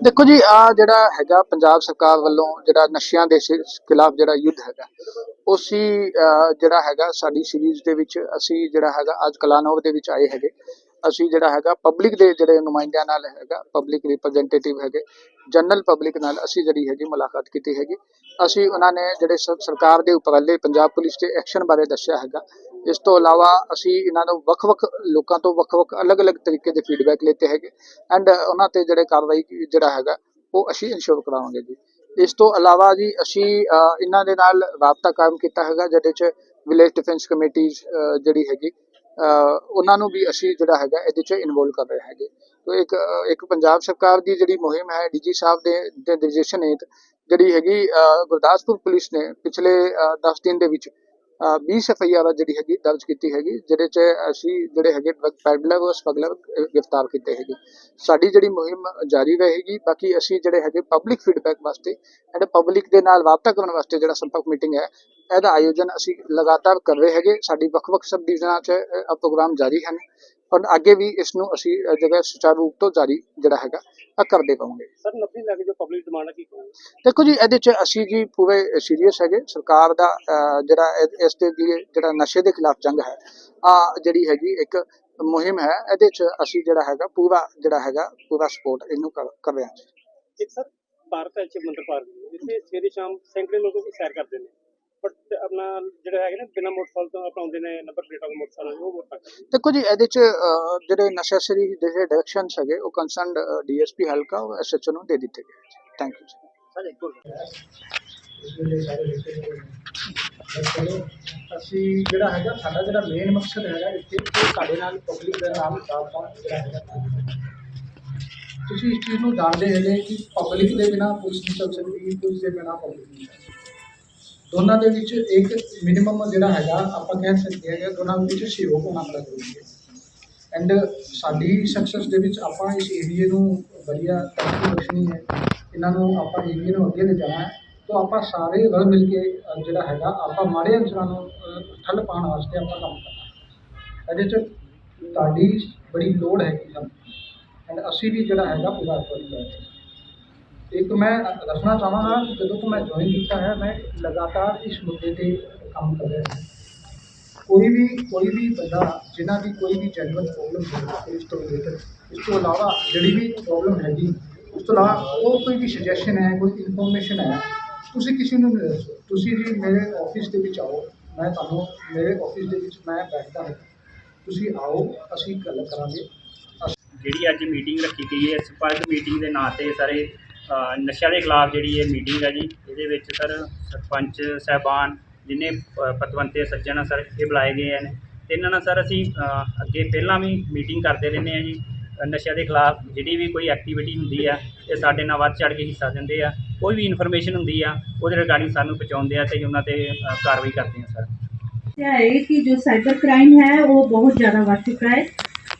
ਦੇਖੋ ਜੀ, ਆ ਜਿਹੜਾ ਹੈਗਾ ਪੰਜਾਬ ਸਰਕਾਰ ਵੱਲੋਂ ਜਿਹੜਾ ਨਸ਼ਿਆਂ ਦੇ ਖਿਲਾਫ ਜਿਹੜਾ ਯੁੱਧ ਹੈਗਾ ਉਸੀ ਜਿਹੜਾ ਹੈਗਾ ਸਾਡੀ ਸੀਰੀਜ਼ ਦੇ ਵਿੱਚ ਅਸੀਂ ਜਿਹੜਾ ਹੈਗਾ ਅੱਜ ਕਲਾਨੌਰ ਦੇ ਵਿੱਚ ਆਏ ਹੈਗੇ। ਅਸੀਂ ਜਿਹੜਾ ਹੈਗਾ ਪਬਲਿਕ ਦੇ ਜਿਹੜੇ ਨੁਮਾਇੰਦਿਆਂ ਨਾਲ ਹੈਗਾ ਪਬਲਿਕ ਰਿਪਰੈਜ਼ੈਂਟੇਟਿਵ ਹੈਗੇ ਜਨਰਲ ਪਬਲਿਕ ਨਾਲ ਅਸੀਂ ਜਿਹੜੀ ਹੈਗੀ ਮੁਲਾਕਾਤ ਕੀਤੀ ਹੈਗੀ। ਅਸੀਂ ਉਹਨਾਂ ਨੇ ਜਿਹੜੇ ਸਰਕਾਰ ਦੇ ਉਪਰਾਲੇ ਪੰਜਾਬ ਪੁਲਿਸ ਦੇ ਐਕਸ਼ਨ ਬਾਰੇ ਦੱਸਿਆ ਹੈਗਾ ਇਸ ਤੋਂ ਇਲਾਵਾ ਅਸੀਂ ਇਹਨਾਂ ਨੂੰ ਵੱਖ-ਵੱਖ ਲੋਕਾਂ ਤੋਂ ਵੱਖ-ਵੱਖ ਅਲੱਗ-ਅਲੱਗ ਤਰੀਕੇ ਦੇ ਫੀਡਬੈਕ ਲਿੱਤੇ ਹੈਗੇ। ਐਂਡ ਉਹਨਾਂ ਤੇ ਜਿਹੜੇ ਕਾਰਵਾਈ ਜਿਹੜਾ ਹੈਗਾ ਉਹ ਅਸੀਂ ਇਨਸ਼ੋਰ ਕਰਾਵਾਂਗੇ ਜੀ। ਇਸ ਤੋਂ ਇਲਾਵਾ ਜੀ ਅਸੀਂ ਇਹਨਾਂ ਦੇ ਨਾਲ ਰਾਬਤਾ ਕਾਇਮ ਕੀਤਾ ਹੈਗਾ ਜਿਹਦੇ ਚ ਵਿਲੇਜ ਡਿਫੈਂਸ ਕਮੇਟੀਜ਼ ਜਿਹੜੀ ਹੈਗੀ ਉਹਨਾਂ ਨੂੰ ਵੀ ਅਸੀਂ ਜਿਹੜਾ ਹੈਗਾ ਇਹਦੇ ਚ ਇਨਵੋਲ ਕਰ ਰਹੇ ਹੈਗੇ। ਤੋ ਇੱਕ ਇੱਕ ਪੰਜਾਬ ਸਰਕਾਰ ਦੀ ਜਿਹੜੀ ਮੁਹਿੰਮ ਹੈ ਡੀਜੀ ਸਾਹਿਬ ਦੇ ਦੇ ਨਿਰਦੇਸ਼ਨ ਹੇਠ ਜਿਹੜੀ ਹੈਗੀ ਅਹ, ਗੁਰਦਾਸਪੁਰ ਪੁਲਿਸ ਨੇ ਪਿਛਲੇ 10 ਦਿਨ ਦੇ ਵਿੱਚ 20 ਐਫਆਈਆਰ ਜਿਹੜੀ ਹੈਗੀ, ਦਰਜ ਕੀਤੀ ਹੈਗੀ, ਜਿਹਦੇ ਚ ਅਸੀਂ ਜਿਹੜੇ ਹੈਗੇ ਡਰਗ ਪੈਡਲਰ ਔਰ ਸਮਗਲਰ ਗ੍ਰਿਫਤਾਰ ਕੀਤੇ ਹੈਗੇ। ਸਾਡੀ ਜਿਹੜੀ ਮੁਹਿੰਮ ਜਾਰੀ ਰਹੇਗੀ, ਬਾਕੀ ਅਸੀਂ ਜਿਹੜੇ ਹੈਗੇ ਪਬਲਿਕ ਫੀਡਬੈਕ ਵਾਸਤੇ ਐਂਡ ਪਬਲਿਕ ਦੇ ਨਾਲ ਵਾਰਤਾ ਕਰਨ ਵਾਸਤੇ ਜਿਹੜਾ ਸੰਪਰਕ ਮੀਟਿੰਗ ਹੈ, ਇਹਦਾ ਆਯੋਜਨ ਅਸੀਂ ਲਗਾਤਾਰ ਕਰ ਰਹੇ ਹੈਗੇ। ਸਾਡੀ ਵੱਖ-ਵੱਖ ਸਬ ਡਿਵੀਜ਼ਨਾਂ 'ਚ ਪ੍ਰੋਗਰਾਮ ਜਾਰੀ ਹਨ। ਔਰ ਅੱਗੇ ਵੀ ਇਸ ਨੂੰ ਅਸੀਂ ਜਿਹੜਾ ਸੁਚਾਰੂ ਰੂਪ ਤੋਂ ਜਾਰੀ ਜਿਹੜਾ ਹੈਗਾ ਆ ਕਰਦੇ ਪਾਵਾਂਗੇ। ਸਰ ਨਬੀ ਲੱਗ ਜੋ ਪਬਲਿਕ ਡਿਮਾਂਡ ਹੈ ਕੀ ਕਹੋਗੇ? ਦੇਖੋ ਜੀ ਇਹਦੇ ਚ ਅਸੀਂ ਜੀ ਪੂਰੇ ਸੀਰੀਅਸ ਹੈਗੇ। ਸਰਕਾਰ ਦਾ ਜਿਹੜਾ ਇਸ ਦੇ ਲਈ ਜਿਹੜਾ ਨਸ਼ੇ ਦੇ ਖਿਲਾਫ ਜੰਗ ਹੈ ਆ ਜਿਹੜੀ ਹੈਗੀ ਇੱਕ ਮੁਹਿੰਮ ਹੈ ਇਹਦੇ ਚ ਅਸੀਂ ਜਿਹੜਾ ਹੈਗਾ ਪੂਰਾ ਜਿਹੜਾ ਹੈਗਾ ਪੂਰਾ ਸਪੋਰਟ ਇਹਨੂੰ ਕਰ ਰਹੇ ਹਾਂ ਇੱਕ ਸਰ ਭਾਰਤ ਹੈ ਮੰਦਰ ਪਾਰਕ ਜਿੱਥੇ ਸਵੇਰੇ ਸ਼ਾਮ ਸੈਂਕੜੇ ਲੋਕ ਸੈਰ ਕਰਦੇ ਨੇ। ਬਟ ਆਪਣਾ ਜਿਹੜਾ ਹੈਗਾ ਨਾ ਬਿਨਾਂ ਮੋਟਰਸਾਈਕਲ ਤੋਂ ਆਪਾਂ ਆਉਂਦੇ ਨੇ ਨੰਬਰ ਪਲੇਟਾਂ ਦੇ ਮੋਟਰਸਾਈਕਲ ਉਹ ਵੋਟ ਪਾਉਂਦੇ ਨੇ ਦੇਖੋ ਜੀ ਇਹਦੇ ਚ ਅਹ, ਜਿਹੜੇ ਨਸ਼ੇਸਰੀ ਜਿਹੜੇ ਡਾਇਰੈਕਸ਼ਨਸ ਹੈਗੇ ਉਹ ਕੰਸਰਨਡ ਡੀਐਸਪੀ ਹਲਕਾ ਔਰ ਐਸਐਚਓ ਨੂੰ ਦੇ ਦਿੱਤੇ ਗਏ ਥੈਂਕ ਯੂ ਸਰ ਇੱਕ ਹੋਰ ਚਲੋ ਅਸੀਂ ਜਿਹੜਾ ਹੈਗਾ ਸਾਡਾ ਜਿਹੜਾ ਮੇਨ ਮਕਸਦ ਹੈਗਾ ਇੱਥੇ ਉਹ ਸਾਡੇ ਨਾਲ ਪਬਲਿਕ ਦੇ ਨਾਲ ਸਾਫਾ ਜਿਹੜਾ ਹੈਗਾ ਤੁਸੀਂ ਇਸ ਚੀਜ਼ ਨੂੰ ਜਾਣਦੇ ਹੈਗੇ ਕਿ ਪਬਲਿਕ ਦੇ ਬਿਨਾ ਪੁਲਿਸ ਨਹੀਂ ਚੱਲ ਸਕਦੀ ਪੁਲਿਸ ਦੇ ਬਿਨਾ ਪਬਲਿਕ ਨਹੀਂ ਚੱਲ ਸਕਦੀ। ਦੋਨਾਂ ਦੇ ਵਿੱਚ ਇੱਕ ਮਿਨੀਮਮ ਜਿਹੜਾ ਹੈਗਾ ਆਪਾਂ ਕਹਿ ਸਕਦੇ ਹੈਗੇ ਦੋਨਾਂ ਵਿੱਚ ਸਹਿਯੋਗ ਹੋਣਾ ਬੜਾ ਜ਼ਰੂਰੀ ਹੈ। ਐਂਡ ਸਾਡੀ ਸਕਸੈਸ ਦੇ ਵਿੱਚ ਆਪਾਂ ਇਸ ਏਰੀਏ ਨੂੰ ਵਧੀਆ ਤਰੱਕੀ ਬਖਸ਼ਣੀ ਹੈ। ਇਹਨਾਂ ਨੂੰ ਆਪਾਂ ਏਰੀਏ ਨੂੰ ਅੱਗੇ ਲਿਜਾਣਾ ਹੈ। ਤਾਂ ਆਪਾਂ ਸਾਰੇ ਰਲ ਮਿਲ ਕੇ ਜਿਹੜਾ ਹੈਗਾ, ਆਪਾਂ ਮਾੜੇ ਅਨਸਰਾਂ ਨੂੰ ਠੱਲ ਪਾਉਣ ਵਾਸਤੇ ਆਪਾਂ ਕੰਮ ਕਰਨਾ ਇਹਦੇ 'ਚ ਤੁਹਾਡੀ ਬੜੀ ਲੋੜ ਹੈਗੀ ਸਾਨੂੰ। ਐਂਡ ਅਸੀਂ ਵੀ ਜਿਹੜਾ ਹੈਗਾ, ਪੂਰਾ ਐਫਰਟ ਕਰ ਰਹੇ ਹਾਂ ਇੱਕ ਮੈਂ ਦੱਸਣਾ ਚਾਹਾਂਗਾ ਕਿ ਜਦੋਂ ਤੋਂ ਮੈਂ ਜੁਆਇਨ ਕੀਤਾ ਹੈ, ਮੈਂ ਲਗਾਤਾਰ ਇਸ ਮੁੱਦੇ ਤੇ ਕੰਮ ਕਰ ਰਿਹਾ ਹਾਂ। ਕੋਈ ਵੀ ਕੋਈ ਵੀ ਬੰਦਾ ਜਿਨ੍ਹਾਂ ਦੀ ਕੋਈ ਵੀ ਜੈਨੂਅਨ ਪ੍ਰੋਬਲਮ ਹੈ ਇਸ ਤੋਂ ਰਿਲੇਟਡ ਇਸ ਤੋਂ ਇਲਾਵਾ ਜਿਹੜੀ ਵੀ ਪ੍ਰੋਬਲਮ ਹੈਗੀ, ਉਸ ਤੋਂ ਇਲਾਵਾ ਉਹ ਕੋਈ ਵੀ ਸੁਜੈਸ਼ਨ ਹੈ, ਕੋਈ ਇਨਫੋਰਮੇਸ਼ਨ ਹੈ, ਤੁਸੀਂ ਕਿਸੇ ਨੂੰ ਨਹੀਂ ਦੱਸੋ। ਤੁਸੀਂ ਜੀ ਮੇਰੇ ਆਫਿਸ ਦੇ ਵਿੱਚ ਆਓ, ਮੈਂ ਤੁਹਾਨੂੰ ਮੇਰੇ ਆਫਿਸ ਦੇ ਵਿੱਚ ਮੈਂ ਬੈਠਦਾ ਹਾਂ। ਤੁਸੀਂ ਆਓ, ਅਸੀਂ ਗੱਲ ਕਰਾਂਗੇ। ਜਿਹੜੀ ਅੱਜ ਮੀਟਿੰਗ ਰੱਖੀ ਗਈ ਹੈ ਸਪਾਰਕ ਮੀਟਿੰਗ ਦੇ ਨਾਂ ਤੇ ਸਾਰੇ ਨਸ਼ਿਆਂ ਦੇ ਖਿਲਾਫ ਜਿਹੜੀ ਇਹ ਮੀਟਿੰਗ ਹੈ ਜੀ ਇਹਦੇ ਵਿੱਚ ਸਰ ਸਰਪੰਚ ਸਾਹਿਬਾਨ ਜਿੰਨੇ ਅ, ਪਤਵੰਤੇ ਸੱਜਣ ਆ ਸਰ ਇਹ ਬੁਲਾਏ ਗਏ ਹਨ ਤੇ ਇਹਨਾਂ ਨਾਲ ਸਰ ਅਸੀਂ ਅ, ਅੱਗੇ ਪਹਿਲਾਂ ਵੀ ਮੀਟਿੰਗ ਕਰਦੇ ਰਹਿੰਦੇ ਆ ਜੀ ਅ, ਨਸ਼ਿਆਂ ਦੇ ਖਿਲਾਫ ਜਿਹੜੀ ਵੀ ਕੋਈ ਐਕਟੀਵਿਟੀ ਹੁੰਦੀ ਆ ਇਹ ਸਾਡੇ ਨਾਲ ਵੱਧ ਚੜ ਕੇ ਹਿੱਸਾ ਦਿੰਦੇ ਆ ਕੋਈ ਵੀ ਇਨਫੋਰਮੇਸ਼ਨ ਹੁੰਦੀ ਆ ਉਹਦੇ ਰਿਗਾਰਡਿੰਗ ਸਾਨੂੰ ਪਹੁੰਚਾਉਂਦੇ ਆ ਤੇ ਉਹਨਾਂ ਤੇ ਅ, ਕਾਰਵਾਈ ਕਰਦੇ ਆ ਸਰ क्या है कि जो साइबर क्राइम है वो बहुत ज़्यादा बढ़ चुका है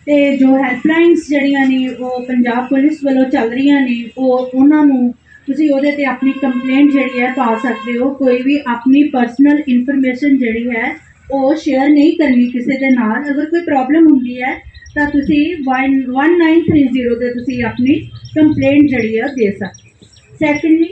ਤੇ ਜੋ ਹੈਲਪਲਾਈਨਸ ਜਿਹੜੀਆਂ ਨੇ, ਉਹ ਪੰਜਾਬ ਪੁਲਿਸ ਵੱਲੋਂ ਚੱਲ ਰਹੀਆਂ ਨੇ, ਉਹ ਉਹਨਾਂ ਨੂੰ ਤੁਸੀਂ ਉਹਦੇ ਤੇ ਆਪਣੀ ਕੰਪਲੇਂਟ ਜਿਹੜੀ ਹੈ ਪਾ ਸਕਦੇ ਹੋ। ਕੋਈ ਵੀ ਆਪਣੀ ਪਰਸਨਲ ਇਨਫੋਰਮੇਸ਼ਨ ਜਿਹੜੀ ਹੈ, ਉਹ ਸ਼ੇਅਰ ਨਹੀਂ ਕਰਨੀ ਕਿਸੇ ਦੇ ਨਾਲ। ਅਗਰ ਕੋਈ ਪ੍ਰੋਬਲਮ ਹੁੰਦੀ ਹੈ, ਤਾਂ ਤੁਸੀਂ 1930 ਦੇ ਤੁਸੀਂ ਆਪਣੀ ਕੰਪਲੇਂਟ ਜਿਹੜੀ ਹੈ ਉਹ ਦੇ ਸਕਦੇ ਸੈਕੰਡਲੀ